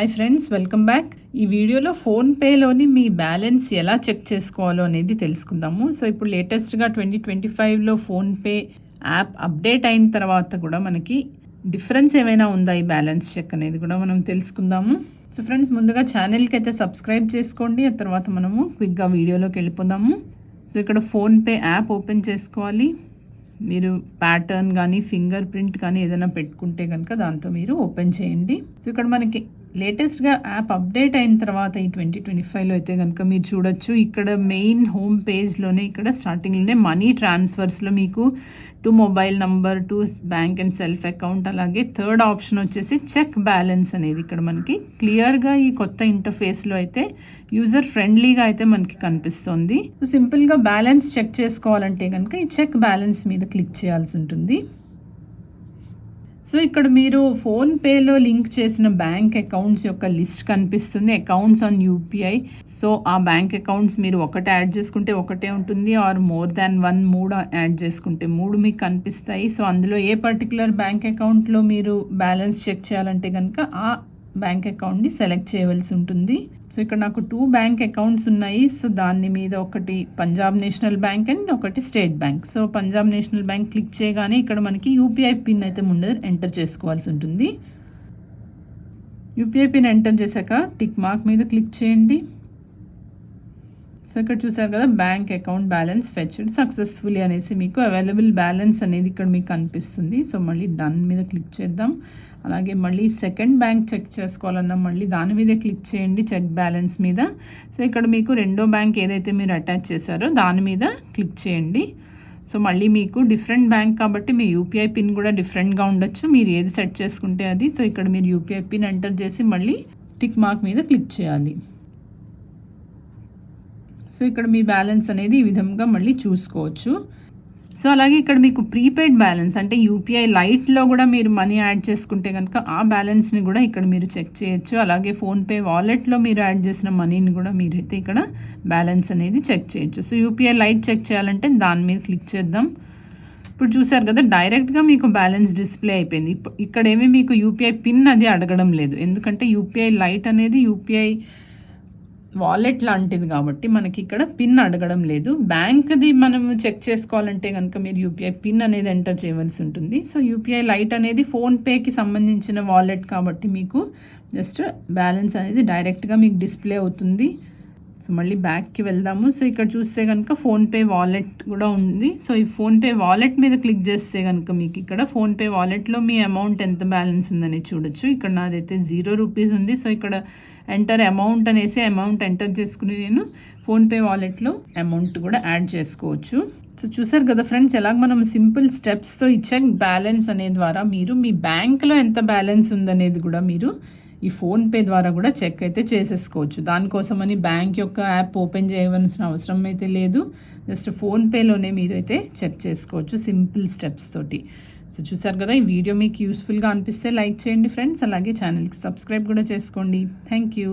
Hi friends welcome back ఈ వీడియోలో ఫోన్పేలోని మీ balance ఎలా చెక్ చేసుకోవాలో అనేది తెలుసుకుందాము. సో ఇప్పుడు లేటెస్ట్గా ట్వంటీ ట్వంటీ ఫైవ్లో ఫోన్పే యాప్ అప్డేట్ అయిన తర్వాత కూడా మనకి డిఫరెన్స్ ఏమైనా ఉందా ఈ బ్యాలెన్స్ చెక్ అనేది కూడా మనం తెలుసుకుందాము. సో ఫ్రెండ్స్ ముందుగా ఛానల్కి అయితే సబ్స్క్రైబ్ చేసుకోండి. ఆ తర్వాత మనము క్విక్గా వీడియోలోకి వెళ్ళిపోదాము. సో ఇక్కడ ఫోన్పే యాప్ ఓపెన్ చేసుకోవాలి. మీరు ప్యాటర్న్ కానీ ఫింగర్ ప్రింట్ కానీ ఏదైనా పెట్టుకుంటే కనుక దాంతో మీరు ఓపెన్ చేయండి. సో ఇక్కడ మనకి లేటెస్ట్గా యాప్ అప్డేట్ అయిన తర్వాత ఈ ట్వంటీ ట్వంటీ ఫైవ్లో అయితే కనుక మీరు చూడొచ్చు. ఇక్కడ మెయిన్ హోమ్ పేజ్లోనే ఇక్కడ స్టార్టింగ్లోనే మనీ ట్రాన్స్ఫర్స్లో మీకు to mobile number to bank and self account అలాగే థర్డ్ ఆప్షన్ వచ్చేసి చెక్ బ్యాలెన్స్ అనేది ఇక్కడ మనకి క్లియర్గా ఈ కొత్త ఇంటర్ఫేస్లో అయితే యూజర్ ఫ్రెండ్లీగా అయితే మనకి కనిపిస్తుంది. సింపుల్గా బ్యాలెన్స్ చెక్ చేసుకోవాలంటే కనుక ఈ చెక్ బ్యాలెన్స్ మీద క్లిక్ చేయాల్సి ఉంటుంది. సో ఇక్కడ మీరు ఫోన్పేలో లింక్ చేసిన బ్యాంక్ అకౌంట్స్ యొక్క లిస్ట్ కనిపిస్తుంది అకౌంట్స్ ఆన్ యూపీఐ. సో ఆ బ్యాంక్ అకౌంట్స్ మీరు ఒకటి యాడ్ చేసుకుంటే ఒకటే ఉంటుంది ఆర్ మోర్ దాన్ వన్ మూడు యాడ్ చేసుకుంటే మూడు మీకు కనిపిస్తాయి. సో అందులో ఏ పర్టికులర్ బ్యాంక్ అకౌంట్లో మీరు బ్యాలెన్స్ చెక్ చేయాలంటే కనుక ఆ బ్యాంక్ అకౌంట్ని సెలెక్ట్ చేయవలసి ఉంటుంది. సో ఇక్కడ నాకు టూ బ్యాంక్ అకౌంట్స్ ఉన్నాయి. సో దాని మీద ఒకటి పంజాబ్ నేషనల్ బ్యాంక్ అండ్ ఒకటి State Bank. So Punjab National Bank click చేయగానే ఇక్కడ మనకి యూపీఐ పిన్ అయితే ముందు ఎంటర్ చేసుకోవాల్సి ఉంటుంది. యూపీఐ పిన్ ఎంటర్ చేశాక టిక్ మార్క్ మీద క్లిక్ చేయండి. సో ఇక్కడ చూసారు కదా bank account balance fetched successfully అనేసి మీకు అవైలబుల్ బ్యాలెన్స్ అనేది ఇక్కడ మీకు కనిపిస్తుంది. సో మళ్ళీ డన్ మీద క్లిక్ చేద్దాం. అలాగే మళ్ళీ సెకండ్ బ్యాంక్ చెక్ చేసుకోవాలన్నా మళ్ళీ దాని మీదే క్లిక్ చేయండి చెక్ బ్యాలెన్స్ మీద. సో ఇక్కడ మీకు రెండో బ్యాంక్ ఏదైతే మీరు అటాచ్ చేశారో దాని మీద క్లిక్ చేయండి. సో మళ్ళీ మీకు డిఫరెంట్ బ్యాంక్ కాబట్టి మీ యూపీఐ పిన్ కూడా డిఫరెంట్గా ఉండొచ్చు. మీరు ఏది సెట్ చేసుకుంటే అది. సో ఇక్కడ మీరు యూపీఐ పిన్ ఎంటర్ చేసి మళ్ళీ టిక్ మార్క్ మీద క్లిక్ చేయాలి. సో ఇక్కడ మీ బ్యాలెన్స్ అనేది ఈ విధంగా మళ్ళీ చూసుకోవచ్చు. సో అలాగే ఇక్కడ మీకు ప్రీపెయిడ్ బ్యాలెన్స్ అంటే యూపీఐ లైట్లో కూడా మీరు మనీ యాడ్ చేసుకుంటే కనుక ఆ బ్యాలెన్స్ని కూడా ఇక్కడ మీరు చెక్ చేయొచ్చు. అలాగే ఫోన్పే వాలెట్లో మీరు యాడ్ చేసిన మనీని కూడా మీరైతే ఇక్కడ బ్యాలెన్స్ అనేది చెక్ చేయొచ్చు. సో యూపీఐ లైట్ చెక్ చేయాలంటే దాని మీద క్లిక్ చేద్దాం. ఇప్పుడు చూసారు కదా డైరెక్ట్గా మీకు బ్యాలెన్స్ డిస్ప్లే అయిపోయింది. ఇక్కడేమీ మీకు యూపీఐ పిన్ అది అడగడం లేదు. ఎందుకంటే యూపీఐ లైట్ అనేది యూపీఐ వాలెట్ లాంటిది కాబట్టి మనకి ఇక్కడ పిన్ అడగడం లేదు. బ్యాంక్ది మనం చెక్ చేసుకోవాలంటే కనుక మీరు యూపీఐ పిన్ అనేది ఎంటర్ చేయవలసి ఉంటుంది. సో యూపీఐ లైట్ అనేది ఫోన్పేకి సంబంధించిన వాలెట్ కాబట్టి మీకు జస్ట్ బ్యాలెన్స్ అనేది డైరెక్ట్గా మీకు డిస్ప్లే అవుతుంది. సో మళ్ళీ బ్యాక్కి వెళ్దాము. సో ఇక్కడ చూస్తే కనుక ఫోన్పే వాలెట్ కూడా ఉంది. సో ఈ ఫోన్పే వాలెట్ మీద క్లిక్ చేస్తే కనుక మీకు ఇక్కడ ఫోన్పే వాలెట్లో మీ అమౌంట్ ఎంత బ్యాలెన్స్ ఉందని చూడొచ్చు. ఇక్కడ నాదైతే జీరో రూపీస్ ఉంది. సో ఇక్కడ ఎంటర్ అమౌంట్ అనేసి అమౌంట్ ఎంటర్ చేసుకుని నేను ఫోన్పే వాలెట్లో అమౌంట్ కూడా యాడ్ చేసుకోవచ్చు. సో చూసారు కదా ఫ్రెండ్స్ ఎలాగ మనం సింపుల్ స్టెప్స్తో ఈ చెక్ బ్యాలెన్స్ అనే ద్వారా మీరు మీ బ్యాంక్లో ఎంత బ్యాలెన్స్ ఉందనేది కూడా మీరు ఈ ఫోన్పే ద్వారా కూడా చెక్ అయితే చేసేసుకోవచ్చు. దానికోసమని బ్యాంక్ యొక్క యాప్ ఓపెన్ చేయవలసిన అవసరం అయితే లేదు. జస్ట్ ఫోన్పేలోనే మీరు అయితే చెక్ చేసుకోవచ్చు సింపుల్ స్టెప్స్ తోటి. సో చూసారు కదా ఈ వీడియో మీకు యూస్ఫుల్గా అనిపిస్తే లైక్ చేయండి ఫ్రెండ్స్. అలాగే ఛానల్కి సబ్స్క్రైబ్ కూడా చేసుకోండి. Thank you